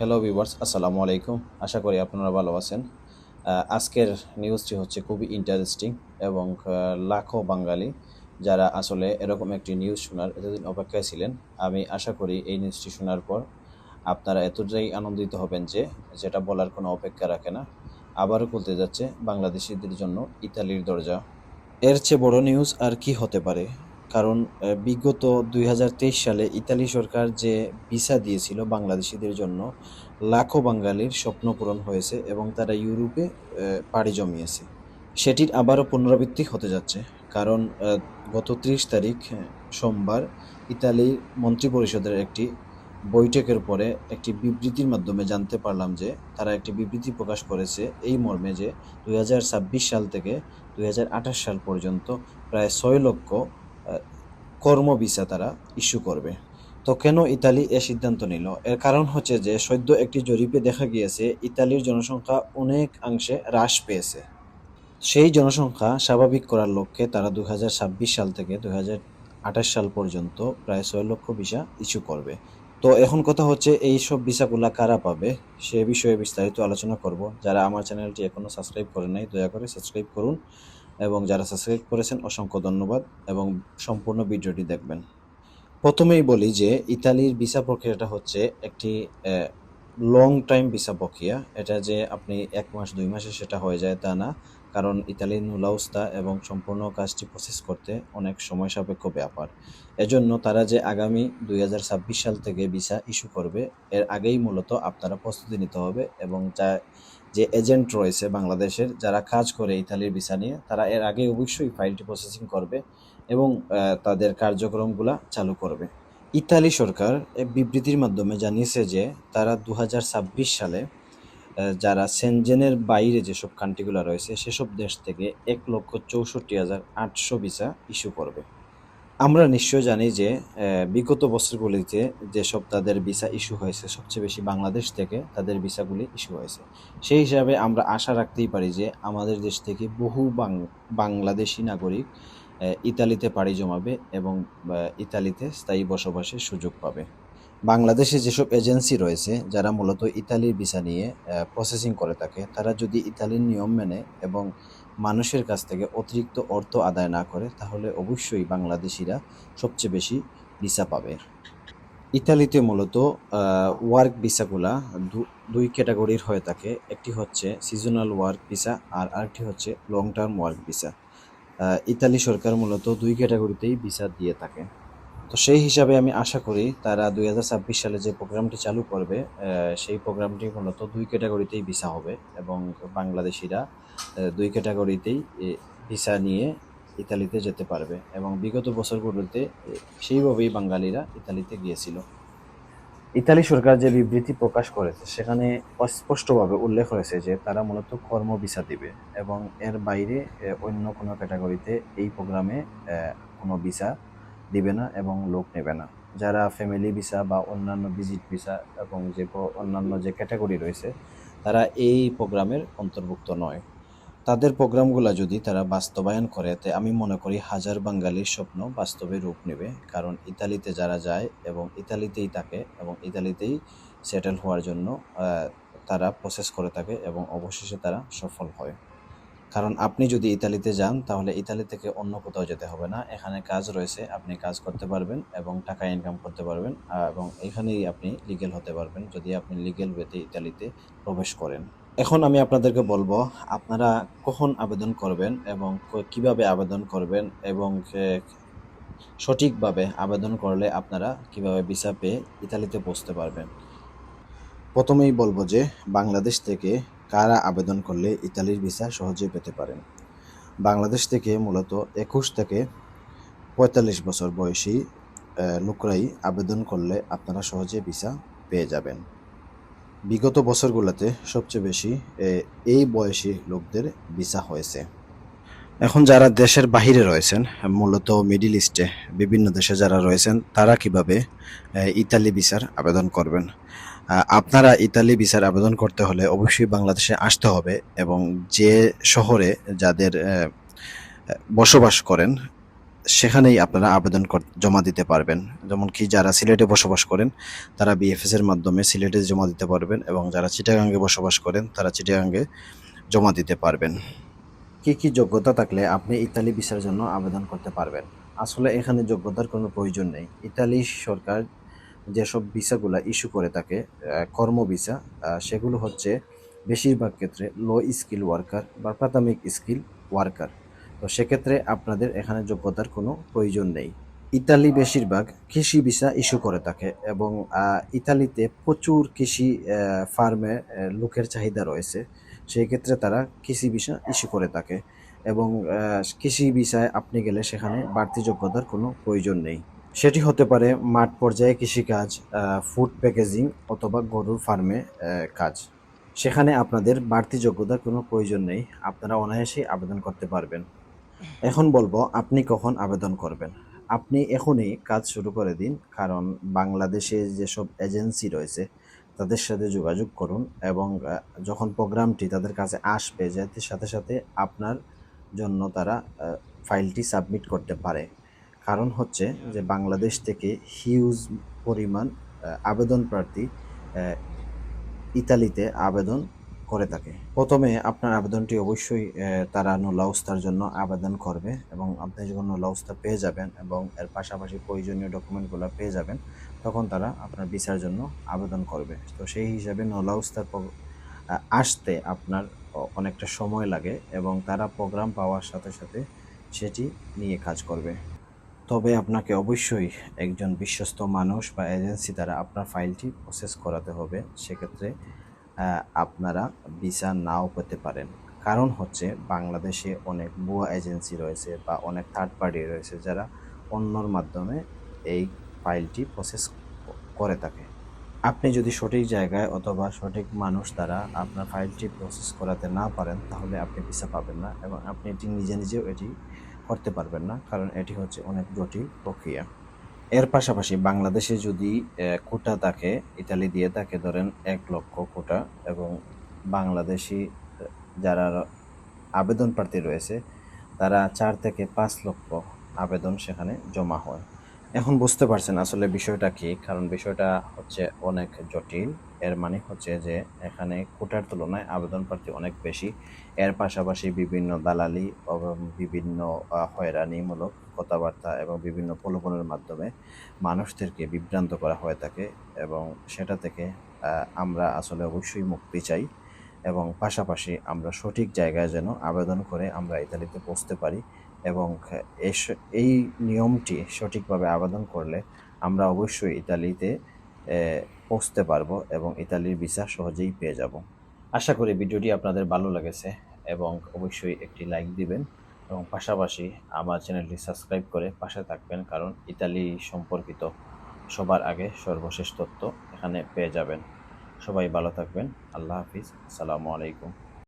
Hello viewers আসসালামু আলাইকুম। আশা করি আপনারা ভালো আছেন। আজকের নিউজটি হচ্ছে খুবই ইন্টারেস্টিং এবং লাখো বাঙালি যারা আসলে এরকম একটি নিউজ শোনার এতদিন অপেক্ষায় ছিলেন। আমি আশা করি এই নিউজটি শোনার পর আপনারা এতটাই আনন্দিত হবেন যে যেটা বলার কোনো অপেক্ষা রাখে না। আবারও খুলতে যাচ্ছে বাংলাদেশিদের জন্য ইতালির দরজা। এর চেয়ে বড় নিউজ আর কি হতে পারে? কারণ বিগত দুই হাজার তেইশ সালে ইতালি সরকার যে ভিসা দিয়েছিল বাংলাদেশিদের জন্য, লাখো বাঙালির স্বপ্ন পূরণ হয়েছে এবং তারা ইউরোপে পাড়ি জমিয়েছে। সেটির আবারও পুনরাবৃত্তি হতে যাচ্ছে কারণ গত ত্রিশ তারিখ সোমবার ইতালির মন্ত্রিপরিষদের একটি বৈঠকের পরে একটি বিবৃতির মাধ্যমে জানতে পারলাম যে তারা একটি বিবৃতি প্রকাশ করেছে এই মর্মে যে দুই হাজার ছাব্বিশ সাল থেকে দুই হাজার আঠাশ সাল পর্যন্ত প্রায় ছয় লক্ষ কর্ম ভিসা তারা ইস্যু করবে। তো কেন ইতালি এ সিদ্ধান্ত নিল? এর কারণ হচ্ছে যে, সদ্য একটি জরিপে দেখা গিয়েছে, ইতালির জনসংখ্যা অনেক অংশে হ্রাস পেয়েছে। সেই জনসংখ্যা স্বাভাবিক করার লক্ষ্যে তারা দু হাজার ছাব্বিশ সাল থেকে দু হাজার আঠাশ সাল পর্যন্ত প্রায় ছয় লক্ষ ভিসা ইস্যু করবে। তো এখন কথা হচ্ছে, এই সব ভিসাগুলা কারা পাবে? সে বিষয়ে বিস্তারিত আলোচনা করব। যারা আমার চ্যানেলটি এখনও সাবস্ক্রাইব করে নাই, দয়া করে সাবস্ক্রাইব করুন। এবং যারা সাবস্ক্রাইব করেছেন, অসংখ্য ধন্যবাদ এবং সম্পূর্ণ ভিডিওটি দেখবেন। প্রথমেই বলি যে, ইতালির ভিসা প্রক্রিয়াটা হচ্ছে একটি লং টাইম ভিসা প্রক্রিয়া। এটা যে আপনি এক মাস, দুই মাসে সেটা হয়ে যায় তা না। কারণ ইতালির নুলাউস্তা এবং সম্পূর্ণ কাজটি প্রসেস করতে অনেক সময় সাপেক্ষ ব্যাপার। এজন্য তারা যে আগামী দুই হাজার ছাব্বিশ সাল থেকে ভিসা ইস্যু করবে, এর আগেই মূলত আপনারা প্রস্তুতি নিতে হবে এবং যা যে এজেন্ট রয়েছে বাংলাদেশের যারা কাজ করে ইতালির ভিসা নিয়ে, তারা এর আগে অবশ্যই ফাইলটি প্রসেসিং করবে এবং তাদের কার্যক্রমগুলা চালু করবে। ইতালি সরকার এক বিবৃতির মাধ্যমে জানিয়েছে যে, তারা দু হাজার ছাব্বিশ সালে যারা সেনজেনের বাইরে যেসব কান্ট্রিগুলো রয়েছে, সেসব দেশ থেকে এক লক্ষ চৌষট্টি হাজার আটশো ভিসা ইস্যু করবে। আমরা নিশ্চয় জানি যে বিগত বছরগুলিতে যেসব তাদের ভিসা ইস্যু হয়েছে, সবচেয়ে বেশি বাংলাদেশ থেকে তাদের ভিসাগুলি ইস্যু হয়েছে। সেই হিসাবে আমরা আশা রাখতেই পারি যে, আমাদের দেশ থেকে বহু বাংলাদেশি নাগরিক ইতালিতে পাড়ি জমাবে এবং ইতালিতে স্থায়ী বসবাসের সুযোগ পাবে। বাংলাদেশে যেসব এজেন্সি রয়েছে, যারা মূলত ইতালির ভিসা নিয়ে প্রসেসিং করে থাকে, তারা যদি ইতালির নিয়ম মেনে এবং মানুষের কাছ থেকে অতিরিক্ত অর্থ আদায় না করে, তাহলে অবশ্যই বাংলাদেশিরা সবচেয়ে বেশি ভিসা পাবে। ইতালিতে মূলত ওয়ার্ক ভিসাগুলা দুই ক্যাটাগরির হয়ে থাকে। একটি হচ্ছে সিজনাল ওয়ার্ক ভিসা আর আরেকটি হচ্ছে long term work visa Italy সরকার মূলত দুই ক্যাটাগরিতেই ভিসা দিয়ে থাকে। তো সেই হিসাবে আমি আশা করি তারা দুই হাজার ছাব্বিশ সালে যে প্রোগ্রামটি চালু করবে সেই প্রোগ্রামটি মূলত দুই ক্যাটাগরিতেই ভিসা হবে এবং বাংলাদেশিরা দুই ক্যাটাগরিতেই ভিসা নিয়ে ইতালিতে যেতে পারবে এবং বিগত বছরগুলোতে সেইভাবেই বাঙালিরা ইতালিতে গিয়েছিল। ইতালি সরকার যে বিবৃতি প্রকাশ করেছে, সেখানে অস্পষ্টভাবে উল্লেখ হয়েছে যে তারা মূলত কর্ম ভিসা দিবে এবং এর বাইরে অন্য কোনো ক্যাটাগরিতে এই প্রোগ্রামে কোনো ভিসা দিবে না এবং লোক নেবে না। যারা ফ্যামিলি ভিসা বা অন্যান্য ভিজিট ভিসা এবং যে অন্যান্য যে ক্যাটাগরি রয়েছে, তারা এই প্রোগ্রামের অন্তর্ভুক্ত নয়। তাদের প্রোগ্রামগুলো যদি তারা বাস্তবায়ন করে, তে আমি মনে করি হাজার বাঙালির স্বপ্ন বাস্তবে রূপ নেবে। কারণ ইতালিতে যারা যায় এবং ইতালিতেই থাকে এবং ইতালিতেই সেটেল হওয়ার জন্য তারা প্রসেস করে থাকে এবং অবশেষে তারা সফল হয়। কারণ আপনি যদি ইতালিতে যান, তাহলে ইতালি থেকে অন্য কোথাও যেতে হবে না। এখানে কাজ রয়েছে, আপনি কাজ করতে পারবেন এবং টাকা ইনকাম করতে পারবেন এবং এখানেই আপনি লিগেল হতে পারবেন, যদি আপনি লিগেল ওয়েতে ইতালিতে প্রবেশ করেন। এখন আমি আপনাদেরকে বলব, আপনারা কখন আবেদন করবেন এবং কীভাবে আবেদন করবেন এবং সঠিকভাবে আবেদন করলে আপনারা কীভাবে ভিসা পেয়ে ইতালিতে পৌঁছতে পারবেন। প্রথমেই বলব যে, বাংলাদেশ থেকে কারা আবেদন করলে ইতালির ভিসা সহজেই পেতে পারেন? বাংলাদেশ থেকে মূলত একুশ থেকে পঁয়তাল্লিশ বছর বয়সী লোকরাই আবেদন করলে আপনারা সহজে ভিসা পেয়ে যাবেন। বিগত বছরগুলোতে সবচেয়ে বেশি এই বয়সী লোকদের ভিসা হয়েছে। এখন যারা দেশের বাহিরে রয়েছেন, মূলত মিডিল ইস্টে বিভিন্ন দেশে যারা রয়েছেন, তারা কীভাবে ইতালি ভিসার আবেদন করবেন? আপনারা ইতালি ভিসার আবেদন করতে হলে অবশ্যই বাংলাদেশে আসতে হবে এবং যে শহরে যাদের বসবাস করেন, সেখানেই আপনারা আবেদন জমা দিতে পারবেন। যেমন কি যারা সিলেটে বসবাস করেন, তারা বিএফএস এর মাধ্যমে সিলেটে জমা দিতে পারবেন এবং যারা চিটাগাঙ্গে বসবাস করেন, তারা চিটাগাঙ্গে জমা দিতে পারবেন। কি কি যোগ্যতা থাকলে আপনি ইতালি ভিসার জন্য আবেদন করতে পারবেন? আসলে এখানে যোগ্যতার কোনো প্রয়োজন নেই। ইতালি সরকার যেসব ভিসাগুলা ইস্যু করে থাকে কর্ম ভিসা সেগুলো হচ্ছে বেশিরভাগ ক্ষেত্রে লো স্কিল ওয়ার্কার বা প্রাথমিক স্কিল ওয়ার্কার তো সেক্ষেত্রে আপনাদের এখানে যোগ্যতার কোনো প্রয়োজন নেই। ইতালি বেশিরভাগ কৃষি ভিসা ইস্যু করে থাকে এবং ইতালিতে প্রচুর কৃষি ফার্মে লোকের চাহিদা রয়েছে। সেই ক্ষেত্রে তারা কৃষি ভিসা ইস্যু করে থাকে এবং কৃষি ভিসায় আপনি গেলে সেখানে বাড়তি যোগ্যতার কোনো প্রয়োজন নেই। সেটি হতে পারে মাঠ পর্যায়ে কৃষিকাজ ফুড প্যাকেজিং অথবা গরুর ফার্মে কাজ। সেখানে আপনাদের বাড়তি যোগ্যতার কোনো প্রয়োজন নেই, আপনারা অনায়াসেই আবেদন করতে পারবেন। এখন বলব, আপনি কখন আবেদন করবেন? আপনি এখনই কাজ শুরু করে দিন, কারণ বাংলাদেশে যেসব এজেন্সি রয়েছে তাদের সাথে যোগাযোগ করুন এবং যখন প্রোগ্রামটি তাদের কাছে আসবে যাতে সাথে সাথে আপনার জন্য তারা ফাইলটি সাবমিট করতে পারে। কারণ হচ্ছে যে বাংলাদেশ থেকে হিউজ পরিমাণ আবেদন প্রার্থী ইতালিতে আবেদন করে থাকে। প্রথমে আপনার আবেদনটি অবশ্যই তারা নোলাউস্তার জন্য আবেদন করবে এবং আপনি যখন নোলাউস্তা পেয়ে যাবেন এবং এর পাশাপাশি প্রয়োজনীয় ডকুমেন্টগুলো পেয়ে যাবেন তখন তারা আপনার ভিসার জন্য আবেদন করবে। তো সেই হিসাবে নোলাউস্তার প- আহ, আসতে আপনার অনেকটা সময় লাগে এবং তারা প্রোগ্রাম পাওয়ার সাথে সাথে সেটি নিয়ে কাজ করবে। তবে আপনাকে অবশ্যই একজন বিশ্বস্ত মানুষ বা এজেন্সি দ্বারা আপনার ফাইলটি প্রসেস করাতে হবে। সেক্ষেত্রে আপনারা ভিসা নাও পেতে পারেন। কারণ হচ্ছে বাংলাদেশে অনেক ভুয়া এজেন্সি রয়েছে বা অনেক থার্ড পার্টি রয়েছে যারা অন্যর মাধ্যমে এই ফাইলটি প্রসেস করে থাকে। আপনি যদি সঠিক জায়গায় অথবা সঠিক মানুষ দ্বারা আপনার ফাইলটি প্রসেস করাতে না পারেন, তাহলে আপনি ভিসা পাবেন না এবং আপনি এটি নিজে নিজেও এটি করতে পারবেন না, কারণ এটি হচ্ছে অনেক জটিল প্রক্রিয়া। এর পাশাপাশি বাংলাদেশে যদি কোটা থাকে, ইতালি দিয়ে থাকে ধরেন এক লক্ষ কোটা এবং বাংলাদেশি যারা আবেদন প্রার্থী রয়েছে, তারা চার থেকে পাঁচ লক্ষ আবেদন সেখানে জমা হয়। এখন বুঝতে পারছেন আসলে বিষয়টা কি, কারণ বিষয়টা হচ্ছে অনেক জটিল। এর মানে হচ্ছে যে এখানে কোটার তুলনায় আবেদন প্রার্থী অনেক বেশি। এর পাশাপাশি বিভিন্ন দালালি এবং বিভিন্ন হয়রানিমূলক কথাবার্তা এবং বিভিন্ন প্রলোভনের মাধ্যমে মানুষদেরকে বিভ্রান্ত করা হয়ে থাকে এবং সেটা থেকে আমরা আসলে অবশ্যই মুক্তি চাই এবং পাশাপাশি আমরা সঠিক জায়গায় যেন আবেদন করে আমরা ইতালিতে পৌঁছতে পারি। এবং এই নিয়মটি সঠিকভাবে আবেদন করলে আমরা অবশ্যই ইতালিতে পৌঁছতে পারব এবং ইতালির ভিসা সহজেই পেয়ে যাব। আশা করি ভিডিওটি আপনাদের ভালো লেগেছে এবং অবশ্যই একটি লাইক দিবেন এবং পাশাপাশি আমার চ্যানেলটি সাবস্ক্রাইব করে পাশে থাকবেন কারণ ইতালি সম্পর্কিত সবার আগে সর্বশেষ তথ্য এখানে পেয়ে যাবেন। সবাই ভালো থাকবেন। আল্লাহ হাফিজ। আসসালামু আলাইকুম।